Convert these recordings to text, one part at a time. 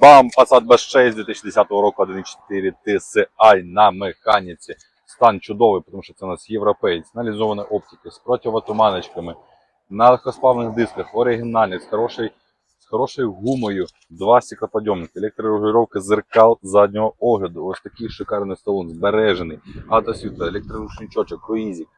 Бам! Passat B6 2010 року 1.4 TSI на механіці. Стан чудовий, тому що це у нас європейць, налізовані оптики з противотуманочками, на легкосплавних дисках, оригінальних, з хорошою, з хорошою гумою, два стеклоподйомники, електрорегулювання зеркал заднього огляду. Ось такий шикарний салон, збережений, автосвітло, електрорушничочок, круїзик.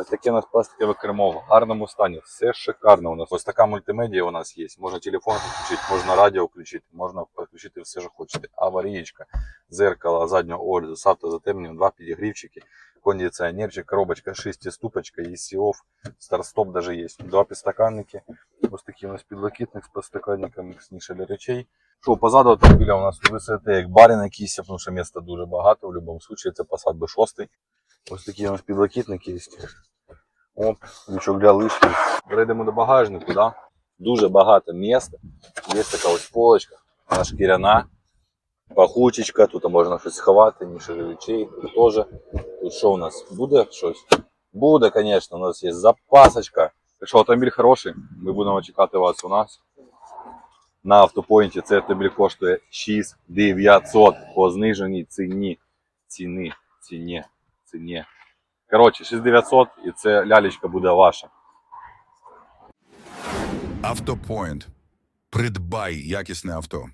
Ось таке у нас пластикове кермо в гарному стані. Все шикарно у нас. Ось така мультимедія у нас є. Можна телефон підключити, можна радіо включити, можна підключити все, що хочете. Аварієчка, зеркало заднього огляду, з автозатемненням, два підігрівчики, кондиціонерчик, коробочка 6 ступочка, ECOF, старт-стоп даже є. Два підстаканники. Ось такі у нас підлокітник з підстаканниками, сніше для речей. Що позаду автомобіля у нас ви сидите як барин якийсь, тому що місця дуже багато. В будь-якому випадку це Passat B6. Ось такі у нас підлокітники є. Оп, лючок для лишки. Перейдемо до багажнику, да? Дуже багато місця. Є така ось полочка, вона шкіряна, пахучечка, тут можна щось сховати, ніж речей. Тут теж. Тут що у нас? Буде щось? Буде, звісно, у нас є запасочка. Так що автомобіль хороший, ми будемо чекати вас у нас. На автопоінті цей автомобіль коштує 6900 по зниженій ціні. Ціни, ціні, ціні. Коротше, 6900 і це лялечка буде ваша. Автопоінт. Придбай якісне авто.